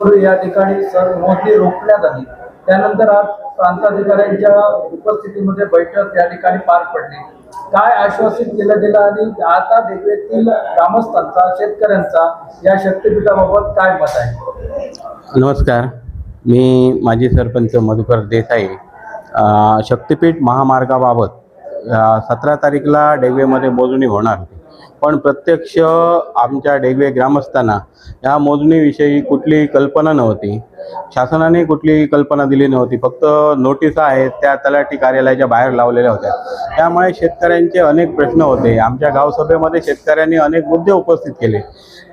या ठिकाणी सर मोठी रोखण्यात आली. त्यानंतर आज प्रांताधिकाऱ्यांच्या उपस्थितीमध्ये बैठक या ठिकाणी पार पडली. काय आश्वासित केलं गेलं आणि आता देखील ग्रामस्थांचा शेतकऱ्यांचा या शक्तीपीठाबाबत काय मत आहे? नमस्कार. मी माजी सरपंच मधुकर देसाई. शक्तिपीठ महामार्गाबाबत सतरा तारीखला डेगवेमध्ये मोजणी होणार होती. पण प्रत्यक्ष आमच्या डेगवे ग्रामस्थांना ह्या मोजणीविषयी कुठलीही कल्पना नव्हती. शासनाने कुठलीही कल्पना दिली नव्हती. फक्त नोटिसा आहेत त्या तलाठी कार्यालयाच्या बाहेर लावलेल्या होत्या. त्यामुळे शेतकऱ्यांचे अनेक प्रश्न होते. आमच्या गावसभेमध्ये शेतकऱ्यांनी अनेक मुद्दे उपस्थित केले.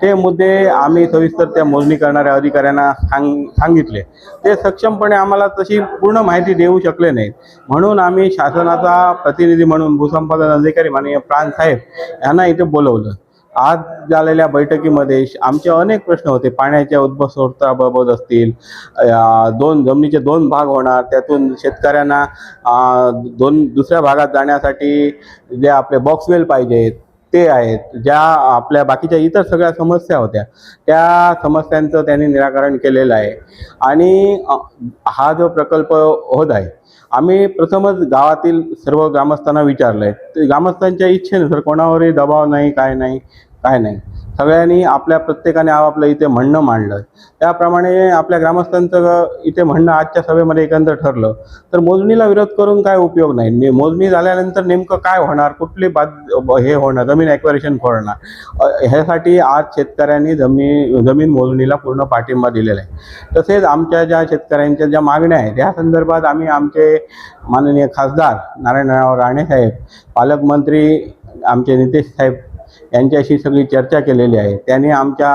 ते मुद्दे आम्ही सविस्तर त्या मोजणी करणाऱ्या अधिकाऱ्यांना सांग सांगितले. ते सक्षमपणे आम्हाला तशी पूर्ण माहिती देऊ शकले नाहीत. म्हणून आम्ही शासनाचा प्रतिनिधी म्हणून भूसंपादन अधिकारी माननीय प्राण साहेब यांना इथे बोलवलं. आज झालेल्या बैठकीमध्ये श- आमचे अनेक प्रश्न होते. पाण्याच्या उद्भवस्रोताबाबत असतील दोन जमिनीचे दोन भाग होणार त्यातून शेतकऱ्यांना दोन दुसऱ्या भागात जाण्यासाठी जे आपले बॉक्सवेल पाहिजेत ते आहेत. ज्या आपल्या बाकीच्या इतर सगळ्या समस्या होत्या त्या समस्यांचं त्यांनी निराकरण केलेलं आहे. आणि हा जो प्रकल्प होत आहे आम्ही प्रथमच गावातील सर्व ग्रामस्थांना विचारलं आहे ग्रामस्थांच्या इच्छेनुसार कोणावरही दबाव नाही काय नाही. काय नाही. सगळ्यांनी आपल्या प्रत्येकाने आपापलं इथे म्हणणं मांडलं. त्याप्रमाणे आपल्या ग्रामस्थांचं इथे म्हणणं आजच्या सभेमध्ये एकंदर ठरलं. तर मोजणीला विरोध करून काय उपयोग नाही. मोजणी झाल्यानंतर नेमकं काय होणार? कुठली बाद हे होणार? जमीन ॲक्वेरेशन होणार ह्यासाठी आज शेतकऱ्यांनी जमीन जमीन मोजणीला पूर्ण पाठिंबा दिलेला आहे. तसेच आमच्या ज्या शेतकऱ्यांच्या ज्या मागण्या आहेत या संदर्भात आम्ही आमचे माननीय खासदार नारायणराव राणे साहेब पालकमंत्री आमचे नितेश साहेब यांच्याशी सगळी चर्चा केलेली आहे. त्यांनी आमच्या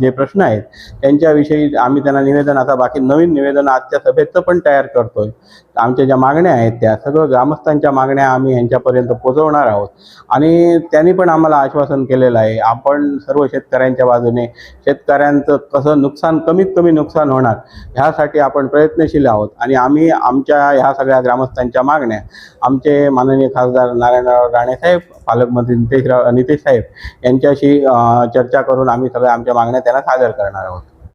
जे प्रश्न आहेत त्यांच्याविषयी आम्ही त्यांना निवेदन आता बाकी नवीन निवेदन आजच्या सभेचं पण तयार करतोय. आमच्या ज्या मागण्या आहेत त्या सगळं ग्रामस्थांच्या मागण्या आम्ही यांच्यापर्यंत पोहोचवणार आहोत. आणि त्यांनी पण आम्हाला आश्वासन केलेलं आहे आपण सर्व शेतकऱ्यांच्या बाजूने शेतकऱ्यांचं कसं नुकसान कमीत कमी नुकसान होणार ह्यासाठी आपण प्रयत्नशील आहोत. आणि आम्ही आमच्या ह्या सगळ्या ग्रामस्थांच्या मागण्या आमचे माननीय खासदार नारायणराव राणे साहेब पालकमंत्री नितेशराव नितेश साहेब यांच्याशी चर्चा करून आम्ही सगळ्या आमच्या मागण्या त्यांना सादर करणार आहोत.